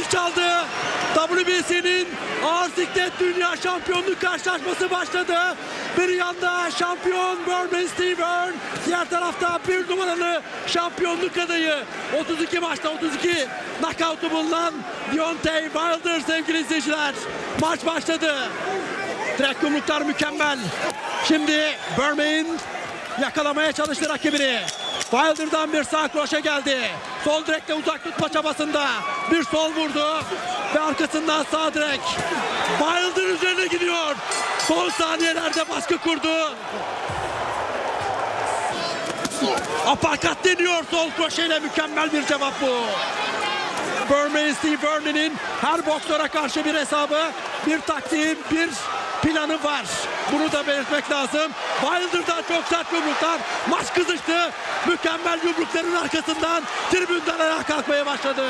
Zil çaldı. WBC'nin ağır siklet dünya şampiyonluk karşılaşması başladı. Bir yanda şampiyon Berman Steven, diğer tarafta bir numaralı şampiyonluk adayı. 32 maçta 32 knockout'u bulunan Deontay Wilder sevgili izleyiciler. Maç başladı. Direkt yumruklar mükemmel. Şimdi Berman yakalamaya çalıştı rakibini. Wilder'dan bir sağ kroşe geldi. Sol direkle uzak tutma çabasında. Bir sol vurdu ve arkasından sağ direk. Wilder üzerine gidiyor. Son saniyelerde baskı kurdu. Aparkat deniyor sol kroşeyle mükemmel bir cevap bu. Berman Steve Vernon'in her boksöre karşı bir hesabı, bir taktiği, bir planı var. Bunu da belirtmek lazım. Wilder'dan çok sert yumruklar. Maç kızıştı. Mükemmel yumrukların arkasından tribünden ayağa kalkmaya başladı.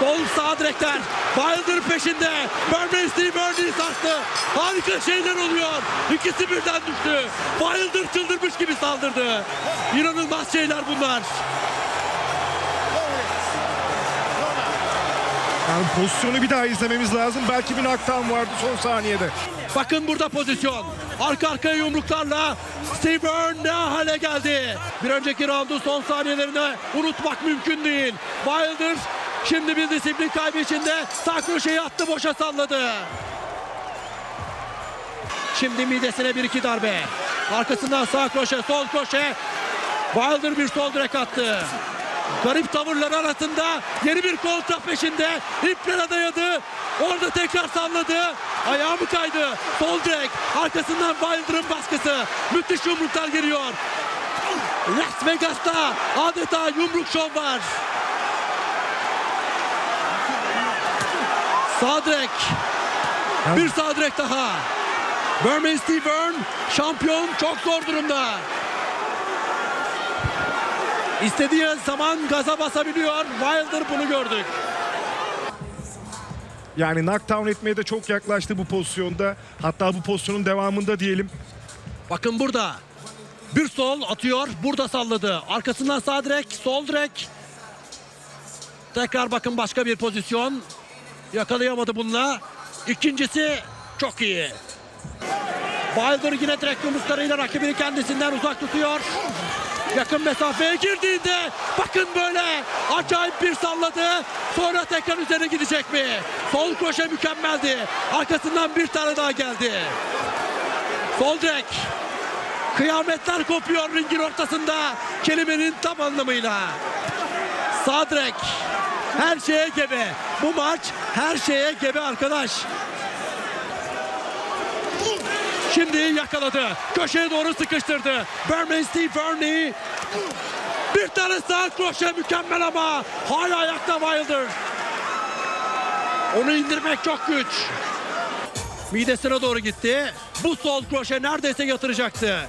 Sol sağ direkler. Wilder peşinde. Berman Steve Vernon'u sarstı. Harika şeyler oluyor. İkisi birden düştü. Wilder çıldırmış gibi saldırdı. İnanılmaz şeyler bunlar. Yani pozisyonu bir daha izlememiz lazım. Belki bir knockdown vardı son saniyede. Bakın burada pozisyon. Arka arkaya yumruklarla Steve Byrne ne hale geldi. Bir önceki roundun son saniyelerini unutmak mümkün değil. Wilder şimdi bir disiplin kaybı içinde sağ kroşeyi attı boşa salladı. Şimdi midesine bir iki darbe. Arkasından sağ kroşe, sol kroşe. Wilder bir sol direk attı. Garip tavırları arasında yeni bir kontra peşinde. İplere dayadı. Orada tekrar salladı. Ayağı mı kaydı? Sol direk. Arkasından Wilder'ın baskısı. Müthiş yumruklar geliyor. Las Vegas'ta adeta yumruk şov var. Sağ direk. Bir sağ direk daha. Berman Steve Byrne şampiyon çok zor durumda. İstediği zaman gaza basabiliyor. Wilder bunu gördük. Yani knockdown etmeye de çok yaklaştı bu pozisyonda. Hatta bu pozisyonun devamında diyelim. Bakın burada. Bir sol atıyor. Burada salladı. Arkasından sağ direk, sol direk. Tekrar bakın başka bir pozisyon. Yakalayamadı bununla. İkincisi çok iyi. Wilder yine direkt yumruklarıyla rakibini kendisinden uzak tutuyor. Yakın mesafeye girdiğinde bakın böyle acayip bir salladı. Sonra tekrar üzerine gidecek mi? Sol kroşe mükemmeldi. Arkasından bir tane daha geldi. Sol direk. Kıyametler kopuyor ringin ortasında. Kelimenin tam anlamıyla. Sağ direk. Her şeye gebe. Bu maç her şeye gebe arkadaş. Şimdi yakaladı. Köşeye doğru sıkıştırdı. Berman Steve Verney. Bir tane sağ kroşe mükemmel ama hala ayakta Wilder. Onu indirmek çok güç. Midesine doğru gitti. Bu sol kroşe neredeyse yatıracaktı.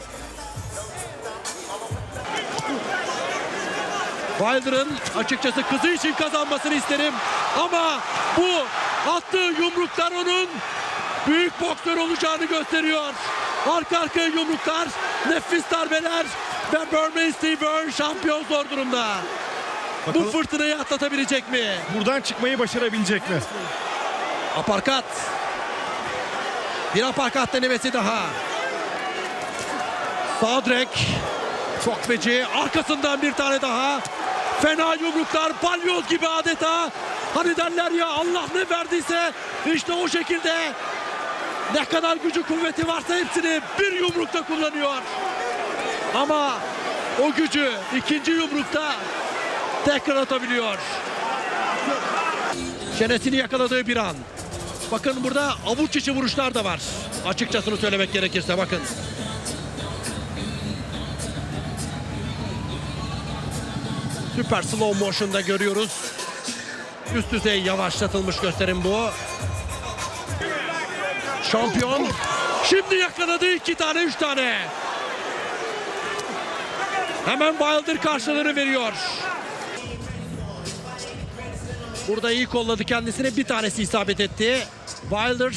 Wilder'ın açıkçası kızı için kazanmasını isterim. Ama bu attığı yumruklar onun büyük boksör olacağını gösteriyor. Arka arkaya yumruklar, nefis darbeler ve Berman Steve Byrne şampiyon zor durumda. Bu Bakalım fırtınayı atlatabilecek mi? buradan çıkmayı başarabilecek mi? Aparkat. Bir aparkat denemesi daha. Sağ direk. Çok feci. Arkasından bir tane daha. Fena yumruklar. Balyoz gibi adeta. Hani derler ya Allah ne verdiyse işte o şekilde ne kadar gücü kuvveti varsa hepsini bir yumrukta kullanıyor. Ama o gücü ikinci yumrukta tekrar atabiliyor. Çenesini yakaladığı bir an. Bakın burada avuç içi vuruşlar da var. Açıkçasını söylemek gerekirse bakın. Süper slow motion'da görüyoruz. Üst düzey yavaşlatılmış gösterim bu. Şampiyon şimdi yakaladı iki tane üç tane. Hemen Wilder karşılığını veriyor. Burada iyi kolladı kendisine bir tanesi isabet etti. Wilder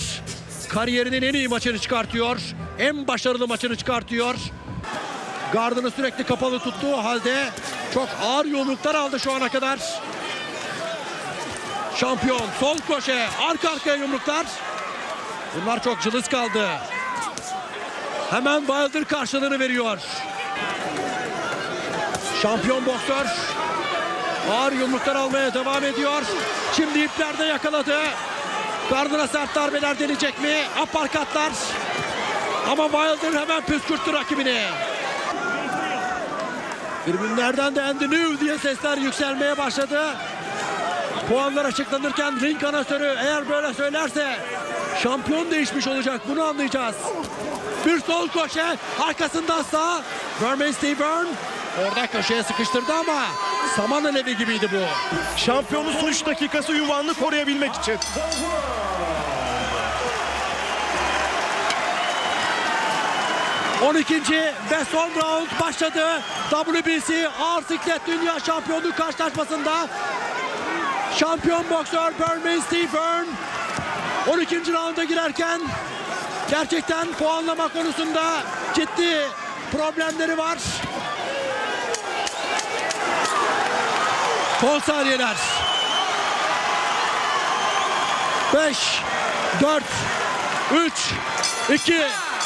kariyerinin en iyi maçını çıkartıyor. En başarılı maçını çıkartıyor. Gardını sürekli kapalı tuttuğu halde çok ağır yumruklar aldı şu ana kadar. Şampiyon sol köşe arka arkaya yumruklar. Bunlar çok cılız kaldı. Hemen Wilder karşılığını veriyor. Şampiyon boksör ağır yumruklar almaya devam ediyor. Şimdi iplerde yakaladı. Gardına sert darbeler deneyecek mi? Aparkatlar. Ama Wilder hemen püskürttü rakibini. Tribünlerden de Andy New diye sesler yükselmeye başladı. Puanlar açıklanırken ring anasörü eğer böyle söylerse şampiyon değişmiş olacak. Bunu anlayacağız. Bir sol köşe arkasından sağ. Vermeyen Steven orada köşeye sıkıştırdı ama saman alevi gibiydi bu. Şampiyonun son 3 dakikası ünvanını koruyabilmek için. On 12. ve son round başladı. WBC Ağır Siklet Dünya Şampiyonluğu karşılaşmasında şampiyon boksör Berman Stephen 12. rounda girerken gerçekten puanlama konusunda ciddi problemleri var. Son saniyeler. 5 4 3 2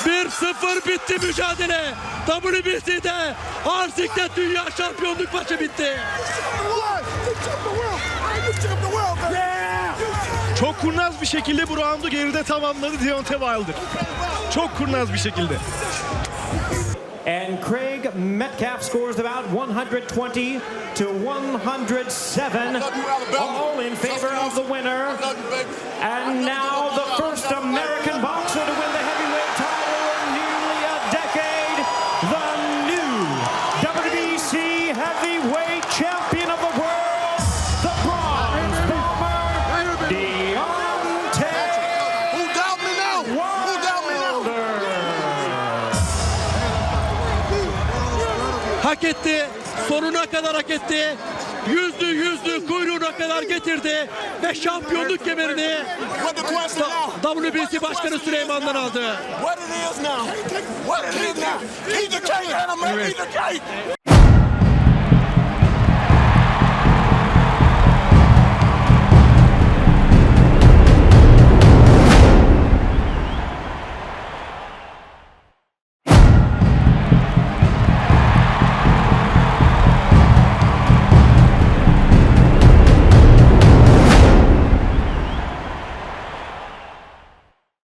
1 0 bitti mücadele. WBC'de ağır siklet dünya şampiyonluk maçı bitti. Çok kurnaz bir şekilde bu roundu geride tamamladı Deontay Wilder. Çok kurnaz bir şekilde. And Craig Metcalf scores about 120 to 107, all in favor of the winner. And now the first Hak etti. Sonuna kadar hak etti. Yüzdü yüzdü kuyruğuna kadar getirdi ve şampiyonluk kemerini? WBC Başkanı Süleyman'dan aldı.